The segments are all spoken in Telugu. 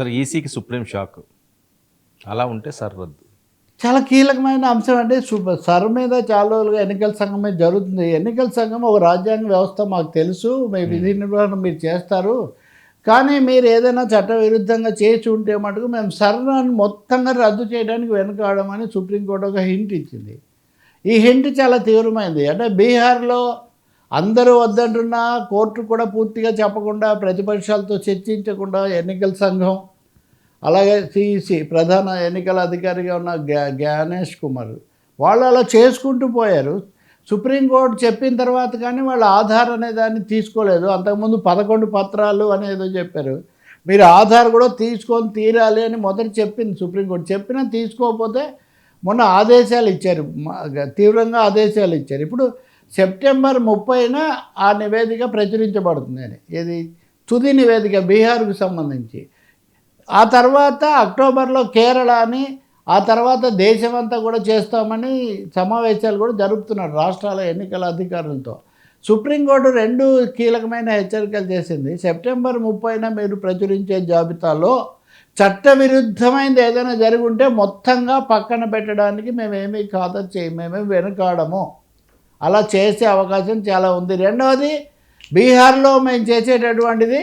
సరే ఈసీకి సుప్రీం షాక్. అలా ఉంటే సార్ రద్దు. చాలా కీలకమైన అంశం అంటే సర్ మీద చాలా రోజులుగా ఎన్నికల సంఘం మీద జరుగుతుంది. ఎన్నికల సంఘం ఒక రాజ్యాంగ వ్యవస్థ మాకు తెలుసు. మీ విధి నిర్వహణ మీరు చేస్తారు. కానీ మీరు ఏదైనా చట్ట విరుద్ధంగా చేసి ఉంటే మటుకు మేము సర్నాన్ని మొత్తంగా రద్దు చేయడానికి వెనుకాడమని సుప్రీంకోర్టు ఒక హింట్ ఇచ్చింది. ఈ హింట్ చాలా తీవ్రమైంది. అంటే బీహార్లో అందరూ వద్దంటున్నా కోర్టు కూడా పూర్తిగా చెప్పకుండా ప్రతిపక్షాలతో చర్చించకుండా ఎన్నికల సంఘం అలాగే సిఈసి ప్రధాన ఎన్నికల అధికారిగా ఉన్న గ్యా జ్ఞానేష్ కుమార్. వాళ్ళు అలా చేసుకుంటూ పోయారు. సుప్రీంకోర్టు చెప్పిన తర్వాత కానీ వాళ్ళు ఆధార్ అనే దాన్ని తీసుకోలేదు. అంతకుముందు పదకొండు పత్రాలు అనేదో చెప్పారు. మీరు ఆధార్ కూడా తీసుకొని తీరాలి అని మొదట చెప్పింది సుప్రీంకోర్టు చెప్పినా తీసుకోకపోతే మొన్న ఆదేశాలు ఇచ్చారు. తీవ్రంగా ఆదేశాలు ఇచ్చారు. ఇప్పుడు సెప్టెంబర్ ముప్పైన ఆ నివేదిక ప్రచురించబడుతుంది అని. ఇది తుది నివేదిక బీహార్కు సంబంధించి. ఆ తర్వాత అక్టోబర్లో కేరళ అని ఆ తర్వాత దేశమంతా కూడా చేస్తామని సమావేశాలు కూడా జరుపుతున్నారు రాష్ట్రాల ఎన్నికల అధికారులతో. సుప్రీంకోర్టు రెండు కీలకమైన హెచ్చరికలు చేసింది. సెప్టెంబర్ ముప్పైన మీరు ప్రచురించే జాబితాలో చట్టవిరుద్ధమైనది ఏదైనా జరిగి ఉంటే మొత్తంగా పక్కన పెట్టడానికి మేమేమీ ఖాతా చేయం మేమేమి వెనుకాడము. అలా చేసే అవకాశం చాలా ఉంది. రెండవది బీహార్లో మేము చేసేటటువంటిది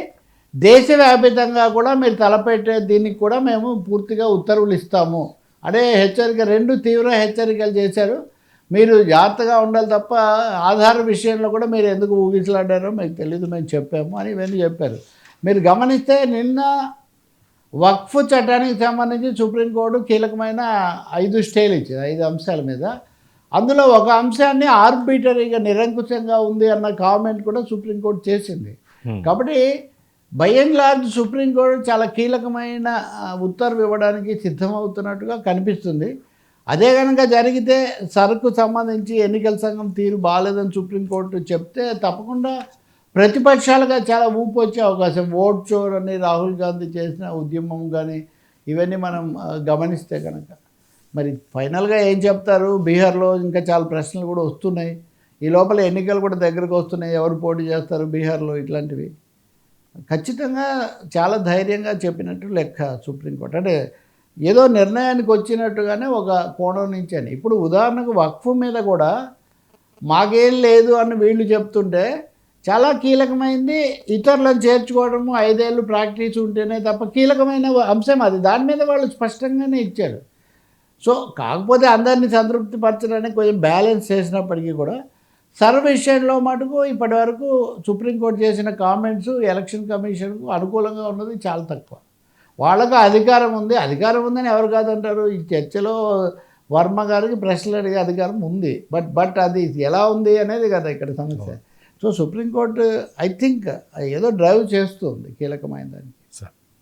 దేశవ్యాపితంగా కూడా మీరు తలపెట్టే దీనికి కూడా మేము పూర్తిగా ఉత్తర్వులు ఇస్తాము. అదే హెచ్చరిక రెండు తీవ్ర హెచ్చరికలు చేశారు. మీరు జాగ్రత్తగా ఉండాలి తప్ప ఆధార్ విషయంలో కూడా మీరు ఎందుకు ఊగిసలాడారో మీకు తెలియదు మేము చెప్పాము అని ఇవన్నీ చెప్పారు. మీరు గమనిస్తే నిన్న వక్ఫ్ చట్టానికి సంబంధించి సుప్రీంకోర్టు కీలకమైన ఐదు స్టేలు ఇచ్చింది ఐదు అంశాల మీద. అందులో ఒక అంశాన్ని ఆర్బిటరీగా నిరంకుశంగా ఉంది అన్న కామెంట్ కూడా సుప్రీంకోర్టు చేసింది. కాబట్టి బై అండ్ లార్జ్ సుప్రీంకోర్టు చాలా కీలకమైన ఉత్తర్వు ఇవ్వడానికి సిద్ధమవుతున్నట్టుగా కనిపిస్తుంది. అదే కనుక జరిగితే సరుకు సంబంధించి ఎన్నికల సంఘం తీరు బాగాలేదని సుప్రీంకోర్టు చెప్తే తప్పకుండా ప్రతిపక్షాలుగా చాలా ఊపు వచ్చే అవకాశం. ఓట్ చోర్ అని రాహుల్ గాంధీ చేసిన ఉద్యమం కానీ ఇవన్నీ మనం గమనిస్తే కనుక మరి ఫైనల్గా ఏం చెప్తారు? బీహార్లో ఇంకా చాలా ప్రశ్నలు కూడా వస్తున్నాయి. ఈ లోపల ఎన్నికలు కూడా దగ్గరకు వస్తున్నాయి. ఎవరు పోటీ చేస్తారు బీహార్లో ఇట్లాంటివి? ఖచ్చితంగా చాలా ధైర్యంగా చెప్పినట్టు లెక్క సుప్రీంకోర్టు. అంటే ఏదో నిర్ణయానికి వచ్చినట్టుగానే ఒక కోణం నుంచి అని. ఇప్పుడు ఉదాహరణకు వక్ఫ్ మీద కూడా మాకేం లేదు అని వీళ్ళు చెప్తుంటే చాలా కీలకమైంది ఇతరులను చేర్చుకోవడము ఐదేళ్ళు ప్రాక్టీస్ ఉంటేనే తప్ప కీలకమైన అంశం అది. దాని మీద వాళ్ళు స్పష్టంగానే ఇచ్చారు. సో కాకపోతే అందరినీ సంతృప్తి పరచడానికి కొంచెం బ్యాలెన్స్ చేసినప్పటికీ కూడా సర్వ విషయంలో మటుకు ఇప్పటి వరకు సుప్రీంకోర్టు చేసిన కామెంట్స్ ఎలక్షన్ కమిషన్కు అనుకూలంగా ఉన్నది చాలా తక్కువ. వాళ్ళకు అధికారం ఉంది. అధికారం ఉందని ఎవరు కాదంటారు? ఈ చర్చలో వర్మ గారికి ప్రశ్నలు అడిగే అధికారం ఉంది. బట్ బట్ అది ఎలా ఉంది అనేది కదా ఇక్కడ సమస్య. So supreme court I think ఏదో డ్రైవ్ చేస్తుంది కీలకమైన దానికి